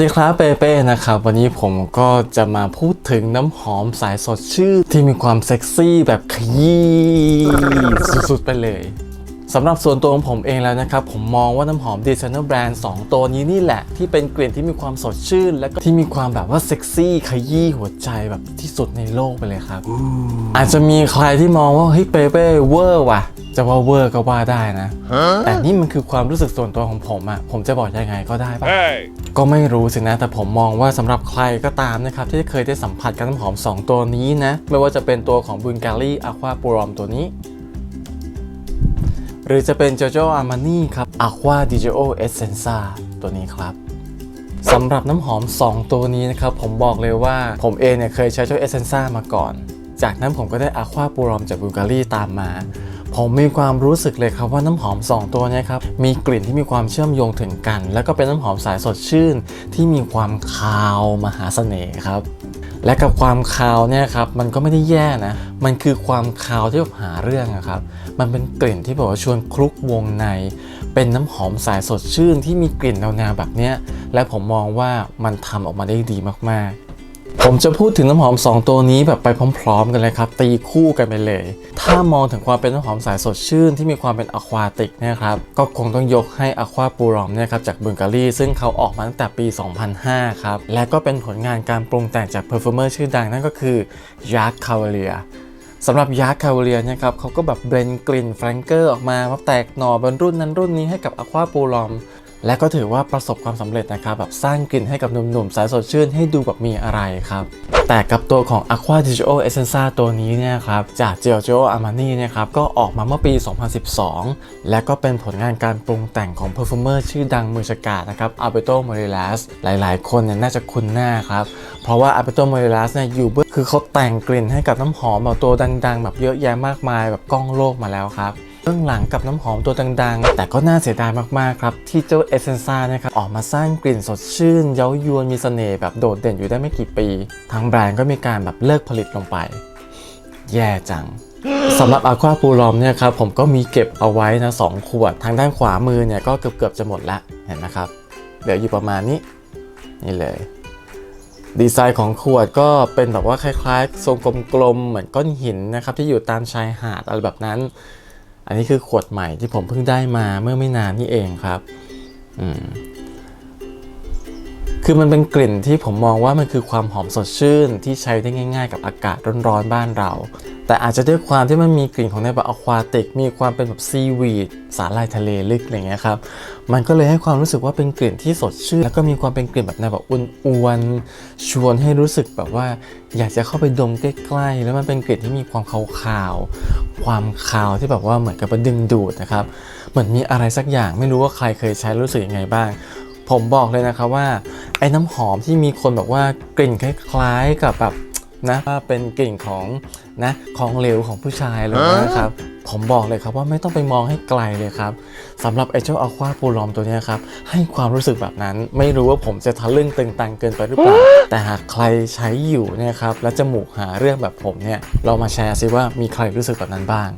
วัสดีครับเปเป้นะครับ วันนี้ผมก็จะมาพูดถึงน้ำหอมสายสดชื่นที่มีความเซ็กซี่แบบขยี้สุดๆ ไปเลยสำหรับส่วนตัวของผมเองแล้วนะครับ ผมมองว่าน้ำหอมดีไซเนอร์แบรนด์2ตัวนี้นี่แหละ ที่เป็นกลิ่นที่มีความสดชื่น และก็ที่มีความแบบว่าเซ็กซี่ขยี้หัวใจแบบที่สุดในโลกไปเลยครับ อาจจะมีใครที่มองว่าเฮ้ยเปเป้เวอร์ว่ะ จะว่าเวอร์ก็ว่าได้นะ แต่นี่มันคือความรู้สึกส่วนตัวของผมอะผมจะบอกยังไงก็ได้ปะ Hey! ก็ไม่รู้สินะ แต่ผมมองว่าสำหรับใครก็ตามนะครับ ที่เคยได้สัมผัสกับน้ำหอม 2 ตัวนี้นะ ไม่ว่าจะเป็นตัวของบุ l ก a รี่อะควาปูรอมตัวนี้ หรือจะเป็น Giorgio Armani ครับ Aqua Di Gio Essenza ตัวนี้ครับสำหรับน้ำหอม 2 ตัวนี้นะครับ ผมบอกเลยว่าผมเองเนี่ยเคยใช้เจ้า Essenza มาก่อน จากนั้นผมก็ได้ Aqua p u r o m จากบุ l ก a รี่ตามมา ผมมีความรู้สึกเลยครับว่าน้ำหอม 2 ตัวนี้ครับมีกลิ่นที่มีความเชื่อมโยงถึงกัน แล้วก็เป็นน้ำหอมสายสดชื่น ที่มีความคาวมหาเสน่ห์ครับและกับความคาวเนี่ยครับมันก็ไม่ได้แย่นะ มันคือความคาวที่แบบหาเรื่องครับ มันเป็นกลิ่นที่แบบว่าชวนคลุกวงใน เป็นน้ำหอมสายสดชื่นที่มีกลิ่นแนวๆแบบเนี้ยและผมมองว่ามันทำออกมาได้ดีมากๆ ผมจะพูดถึงน้ำหอม 2 ตัวนี้แบบไปพร้อมๆ กันเลยครับ ตีคู่กันไปเลย ถ้ามองถึงความเป็นน้ำหอมสายสดชื่นที่มีความเป็นอะควาติกนี่ยครับ ก็คงต้องยกให้อะควาปูรอมเนี่ยครับจากบุลการีซึ่งเขาออกมาตั้งแต่ปี 2005 ครับ และก็เป็นผลงานการปรุงแต่งจากเพอร์ฟอร์เมอร์ชื่อดังนั่นก็คือยาร์ c คาวเลียสำหรับยาร์ c คาวเลียเนี่ยครับเขาก็แบบเบรนกลิ่นแฟรงเกอร์ออกมาว่าแตกหน่อบนรุ่นนั้นรุ่นนี้ให้กับอะควาปูรอม และก็ถือว่าประสบความสำเร็จนะครับแบบสร้างกลิ่นให้กับหนุ่มๆ สายสดชื่นให้ดูแบบมีอะไรครับ แต่กับตัวของ Aqua Digital Essenza ตัวนี้เนี่ยครับจาก Giorgio Armani เนี่ยครับก็ออกมาเมื่อปี 2012 และก็เป็นผลงานการปรุงแต่งของ perfumer ชื่อดังมือฉกาจนะครับ Alberto Morelas หลายๆ คนเนี่ยน่าจะคุ้นหน้าครับ เพราะว่า Alberto Morelas เนี่ยอยู่เบื้องคือเขาแต่งกลิ่นให้กับน้ำหอมแบบตัวดังๆ แบบเยอะแยะมากมายแบบกล้องโลกมาแล้วครับ บื้องหลังกับน้ำหอมตัวดังๆ แต่ก็น่าเสียดายมากๆครับ ที่เจ้าเอเซนซ่านะครับออกมาสร้างกลิ่นสดชื่น เย้ายวนมีเสน่ห์แบบโดดเด่นอยู่ได้ไม่กี่ปี ทางแบรนด์ก็มีการแบบเลิกผลิตลงไป แย่จังสำหรับอะควาปูรอมเนี่ยครับผมก็มีเก็บเอาไว้นะสองขวด ทางด้านขวามือเนี่ยก็เกือบๆจะหมดละเห็นนะครับเหลืออยู่ประมาณนี้ นี่เลย ดีไซน์ของขวดก็เป็นแบบว่าคล้ายๆ ทรงกลมๆเหมือนก้อนหินนะครับที่อยู่ตามชายหาดอะไรแบบนั้น อันนี้คือขวดใหม่ที่ผมเพิ่งได้มาเมื่อไม่นานนี่เองครับอืม คือมันเป็นกลิ่นที่ผมมองว่ามันคือความหอมสดชื่นที่ใช้ได้ง่าย ๆ กับอากาศร้อนๆบ้านเรา แต่อาจจะด้วยความที่มันมีกลิ่นของในแบบอควาติก มีความเป็นแบบซีวีดสาหร่ายทะเลลึกอะไรเงี้ยครับ มันก็เลยให้ความรู้สึกว่าเป็นกลิ่นที่สดชื่น แล้วก็มีความเป็นกลิ่นแบบในแบบอ้วนๆ ชวนให้รู้สึกแบบว่า อยากจะเข้าไปดมใกล้ๆ แล้วมันเป็นกลิ่นที่มีความคาวๆ ความคาวที่แบบว่าเหมือนกับดึงดูดนะครับ เหมือนมีอะไรสักอย่างไม่รู้ว่าใครเคยใช้รู้สึกยังไงบ้าง ผมบอกเลยนะครับว่าไอ้น้ำหอมที่มีคนบอกว่ากลิ่นคล้ายๆกับแบบนะว่าเป็นกลิ่นของนะของเหลวของผู้ชายเลยนะครับผมบอกเลยครับว่าไม่ต้องไปมองให้ไกลเลยครับสำหรับไอ้เจ้าอัลควาปูลอมตัวเนี้ยครับให้ความรู้สึกแบบนั้น ไม่รู้ว่าผมจะทะลึ่งตึงตังเกินไปหรือเปล่า แต่หากใครใช้อยู่เนี่ยครับแล้วจมูกหาเรื่องแบบผมเนี่ยเรามาแชร์ซิว่ามีใครรู้สึกแบบนั้นบ้าง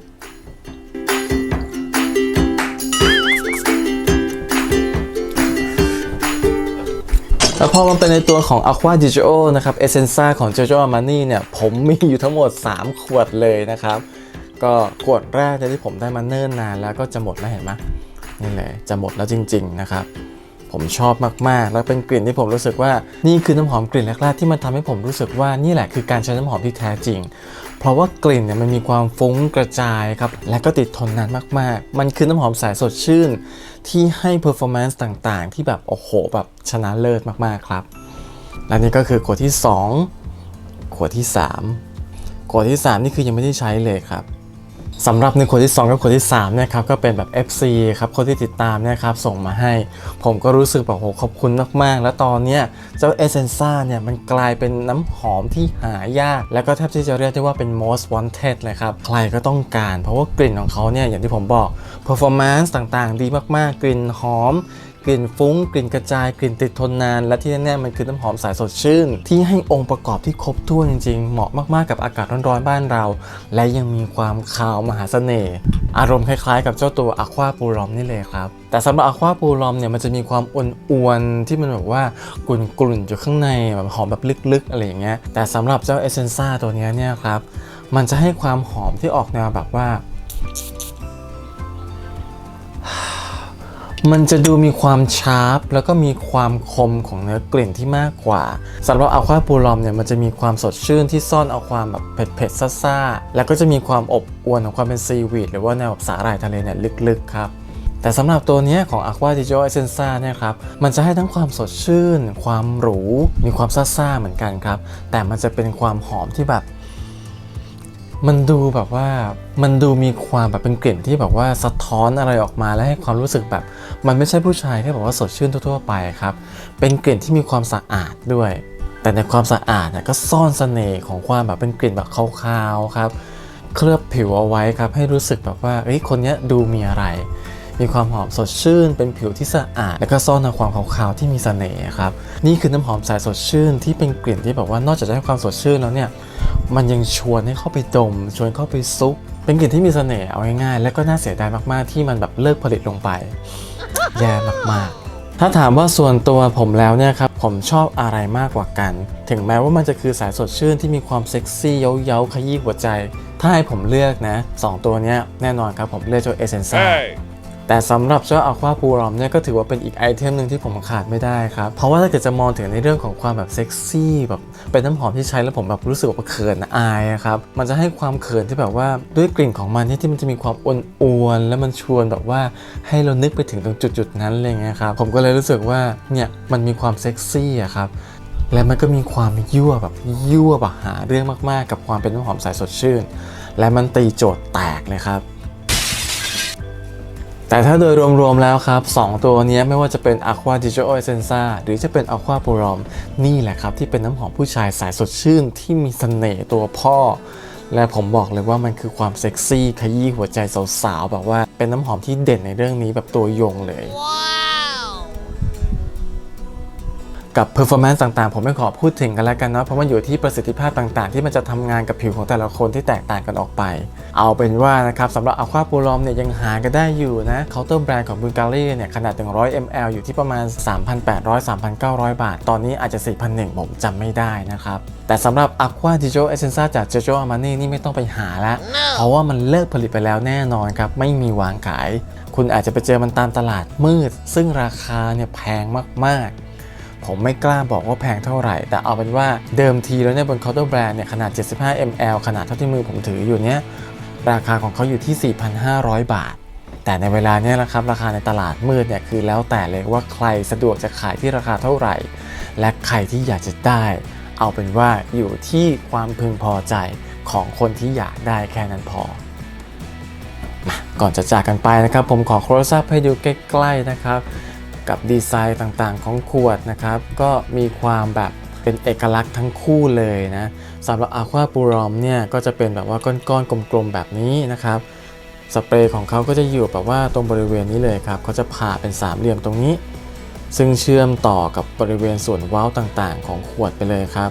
แล้วพอมันเป็นในตัวของ Aqua Digio นะครับ Essenza ของ Giorgio Armani เนี่ย ผมมีอยู่ทั้งหมด 3 ขวดเลยนะครับ ก็ขวดแรกที่ผมได้มาเนิ่นนานแล้วก็จะหมดแล้วเห็นไหมนี่เลยจะหมดแล้วจริง ๆ นะครับผมชอบมากๆ แล้วเป็นกลิ่นที่ผมรู้สึกว่านี่คือน้ำหอมกลิ่นแรกๆที่มันทำให้ผมรู้สึกว่านี่แหละคือการใช้น้ำหอมที่แท้จริง เพราะว่ากลิ่นเนี่ยมันมีความฟุ้งกระจายครับ และก็ติดทนนานมากๆ มันคือน้ำหอมสายสดชื่น ที่ให้ performance ต่างๆ ที่แบบโอ้โหแบบชนะเลิศมากๆครับ และนี่ก็คือขวดที่ 2 ขวดที่ 3 ขวดที่ 3 นี่คือยังไม่ได้ใช้เลยครับ สำหรับในคนที่ 2 กับคนที่3เนี่ยครับก็เป็นแบบ FC ครับคนที่ติดตามเนี่ยครับส่งมาให้ ผมก็รู้สึกแบบโหขอบคุณมากๆ แล้วตอนเนี้ยเจ้าเอเซนซ่าเนี่ยมันกลายเป็นน้ำหอมที่หายาก แล้วก็แทบที่จะเรียกได้ว่าเป็น most wanted เลยครับ ใครก็ต้องการ เพราะว่ากลิ่นของเขาเนี่ยอย่างที่ผมบอก performance ต่างๆ ดีมากๆ กลิ่นหอม กลิ่นฟุ้ง กลิ่นกระจาย กลิ่นติดทนนาน และที่แน่ๆมันคือน้ำหอมสายสดชื่น ที่ให้องค์ประกอบที่ครบถ้วนจริงๆ เหมาะมากๆกับอากาศร้อนๆบ้านเรา และยังมีความคาวมหาเสน่ห์อารมณ์คล้ายๆ กับเจ้าตัวอะควาปูรอมนี่เลยครับแต่สำหรับอะควาปูรอมเนี่ยมันจะมีความอวนๆที่มันแบบว่ากลุ่นๆอยู่ข้างในแบบหอมแบบลึกๆอะไรอย่างเงี้ยแต่สำหรับเจ้าเอเซนซ่าตัวเนี้เนี่ยครับมันจะให้ความหอมที่ออกแนวแบบว่า มันจะดูมีความชาร์ปแล้วก็มีความคมของเนื้อกลิ่นที่มากกว่าสำหรับอัลควาปูลอมเนี่ยมันจะมีความสดชื่นที่ซ่อนเอาความแบบเผ็ดๆซ่าๆแล้วก็จะมีความอบอวลของความเป็นซีวีดหรือว่าแนวแบบสาหร่ายทะเลเนี่ยลึกๆครับแต่สำหรับตัวนี้ของ Aqua d i g i o Essenza เนี่ยครับ มันจะให้ทั้งความสดชื่น ความหรู มีความซ่าๆเหมือนกันครับ แต่มันจะเป็นความหอมที่แบบ มันดูแบบว่ามันดูมีความแบบเป็นกลิ่นที่แบบว่าสะท้อนอะไรออกมาและให้ความรู้สึกแบบ มันไม่ใช่ผู้ชายที่แบบว่าสดชื่นทั่วๆไปครับ เป็นกลิ่นที่มีความสะอาดด้วย แต่ในความสะอาดเนี่ยก็ซ่อนเสน่ห์ของความแบบเป็นกลิ่นแบบคาวๆครับ เคลือบผิวเอาไว้ครับ ให้รู้สึกแบบว่าเอ้ยคนเนี้ยดูมีอะไร มีความหอมสดชื่น เป็นผิวที่สะอาด แล้วก็ซ่อนเอาความขาวๆที่มีเสน่ห์ครับนี่คือน้ำหอมสายสดชื่นที่เป็นกลิ่นที่แบบว่านอกจากจะให้ความสดชื่นแล้วเนี่ย มันยังชวนให้เข้าไปดม ชวนเข้าไปซุก เป็นกลิ่นที่มีเสน่ห์เอาง่ายๆและก็น่าเสียดายมากๆ ที่มันแบบเลิกผลิตลงไป แย่มากๆ ถ้าถามว่าส่วนตัวผมแล้วเนี่ยครับผมชอบอะไรมากกว่ากัน ถึงแม้ว่ามันจะคือสายสดชื่นที่มีความเซ็กซี่เย้าๆขยี้หัวใจ ถ้าให้ผมเลือกนะสองตัวนี้แน่นอนครับผมเลือกเจ้าเอเซนซ่า แต่สำหรับเจ้าอควาปูรอมเนี่ยก็ถือว่าเป็นอีกไอเทมหนึ่งที่ผมขาดไม่ได้ครับ เพราะว่าถ้าเกิดจะมองถึงในเรื่องของความแบบเซ็กซี่แบบเป็นน้ำหอมที่ใช้แล้วผมแบบรู้สึกว่าเขินอายครับ มันจะให้ความเขินที่แบบว่าด้วยกลิ่นของมันที่ที่มันจะมีความอ่อนอวนๆแล้วมันชวนแบบว่าให้เรานึกไปถึงตรงจุดๆนั้นอะไรเงี้ยครับผมก็เลยรู้สึกว่าเนี่ยมันมีความเซ็กซี่อะครับและมันก็มีความยั่วแบบยั่วแบบหาเรื่องมากๆ กับความเป็นน้ำหอมสายสดชื่น และมันตีโจทย์แตกเลยครับ แต่ถ้าโดยรวมๆแล้วครับ 2 ตัวนี้ไม่ว่าจะเป็น Aqua d i g i o Essenza หรือจะเป็น Aqua p u r o m นี่แหละครับ ที่เป็นน้ำหอมผู้ชายสายสดชื่นที่มีเสน่ห์ตัวพ่อ และผมบอกเลยว่ามันคือความเซ็กซี่ขยี้หัวใจสาวๆแบบว่าเป็นน้ำหอมที่เด่นในเรื่องนี้แบบตัวยงเลย กับ performance ต่างๆ ผมไม่ขอพูดถึงกันแล้วกันเนาะเพราะมันอยู่ที่ประสิทธิภาพต่างๆ ที่มันจะทำงานกับผิวของแต่ละคนที่แตกต่างกันออกไป เอาเป็นว่านะครับสำหรับ Aqua p u r o m เนี่ยยังหากันได้อยู่นะเคาน์เตอร์แบรนด์ของ Bulgari เนี่ยขนาด 100 ml อยู่ที่ประมาณ 3,800-3,900 บาท ตอนนี้อาจจะ4,100ผมจำไม่ได้นะครับแต่สำหรับ Aqua d i g i o Essenza จาก Giorgio Armani นี่ไม่ต้องไปหาแล้วเพราะว่ามันเลิกผลิตไปแล้วแน่นอนครับ ไม่มีวางขาย คุณอาจจะไปเจอมันตามตลาดมืด ซึ่งราคาเนี่ยแพงมากๆ ผมไม่กล้าบอกว่าแพงเท่าไหร่ แต่เอาเป็นว่าเดิมทีแล้วเนี่ยบนเคาน์เตอร์แบรนด์เนี่ยขนาด 75 ml ขนาดเท่าที่มือผมถืออยู่เนี่ยราคาของเขาอยู่ที่ 4,500 บาท แต่ในเวลาเนี้ละครับราคาในตลาดมืดเนี่ยคือแล้วแต่เลยว่าใครสะดวกจะขายที่ราคาเท่าไหร่ และใครที่อยากจะได้ เอาเป็นว่าอยู่ที่ความพึงพอใจของคนที่อยากได้แค่นั้นพอก่อนจะจากกันไปนะครับ ผมขอ close up ให้ดูใกล้ ๆ นะครับ กับดีไซน์ต่างๆ ของขวดนะครับ ก็มีความแบบเป็นเอกลักษณ์ทั้งคู่เลยนะสำหรับ Aqua p u r o m เนี่ยก็จะเป็นแบบว่าก้อนๆกลมๆแบบนี้นะครับสเปรย์ของเขาก็จะอยู่แบบว่าตรงบริเวณนี้เลยครับเขาจะผ่าเป็นสามเหลี่ยมตรงนี้ ซึ่งเชื่อมต่อกับบริเวณส่วนเว้าต่างๆ ของขวดไปเลยครับ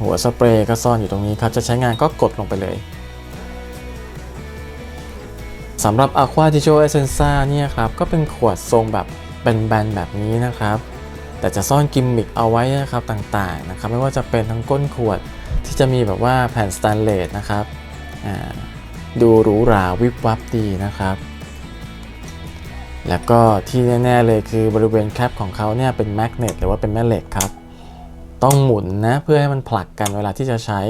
หัวสเปรย์ก็ซ่อนอยู่ตรงนี้ครับจะใช้งานก็กดลงไปเลย สำหรับ Aqua d i g i o Essenza เนี่ยครับ ก็เป็นขวดทรงแบบแบนๆแบบนี้นะครับ แต่จะซ่อนกิมมิคเอาไว้นะครับต่างๆนะครับ ไม่ว่าจะเป็นทั้งก้นขวดที่จะมีแบบว่าแผ่นสแตนเลสนะครับดูหรูหราวิบวับดีนะครับ แล้วก็ที่แน่ๆเลยคือบริเวณแคปของเขาเนี่ยเป็นแมกเนตหรือว่าเป็นแม่เหล็กครับ ต้องหมุนนะเพื่อให้มันผลักกันเวลาที่จะใช้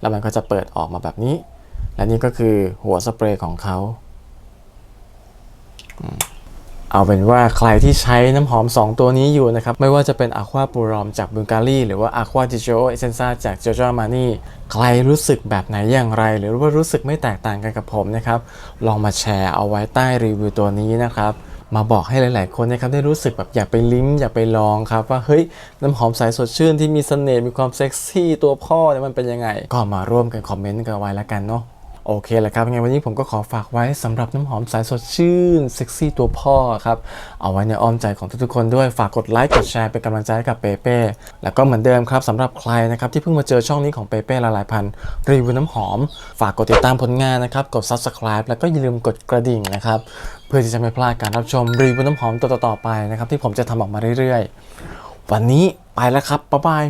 แล้วมันก็จะเปิดออกมาแบบนี้ และนี่ก็คือหัวสเปรย์ของเขา เอาเป็นว่าใครที่ใช้น้ำหอม 2 ตัวนี้อยู่นะครับ ไม่ว่าจะเป็น Aqua p u r o m จาก Bulgari หรือว่า Aqua d i g i o Essenza จาก Giorgio Armani ใครรู้สึกแบบไหนอย่างไร หรือว่ารู้สึกไม่แตกต่างกันกับผมนะครับ ลองมาแชร์เอาไว้ใต้รีวิวตัวนี้นะครับมาบอกให้หลาย ๆ คนนะครับได้รู้สึกแบบอยากไปลิ้มอยากไปลองครับ ว่าเฮ้ยน้ำหอมสายสดชื่นที่มีเสน่ห์มีความเซ็กซี่ตัวพ่อเนี่ยมันเป็นยังไง ก็มาร่วมกันคอมเมนต์กันไว้แล้วกันเนาะ โอเคแหละครับยังไงวันนี้ผมก็ขอฝากไว้สำหรับน้ำหอมสายสดชื่นเซ็กซี่ตัวพ่อครับ เอาไว้ในอ้อมใจของทุกๆคนด้วยฝากกดไลค์กดแชร์เป็นกำลังใจให้กับเปเป้แล้วก็เหมือนเดิมครับสำหรับใครนะครับที่เพิ่งมาเจอช่องนี้ของเปเป้ละลายพันรีวิวน้ำหอม ฝากกดติดตามผลงานนะครับกด subscribe แล้วก็อย่าลืมกดกระดิ่งนะครับเพื่อที่จะไม่พลาดการรับชมรีวิวน้ำหอมตัวต่อๆไปนะครับที่ผมจะทำออกมาเรื่อยๆ วันนี้ไปแล้วครับบ๊ายบาย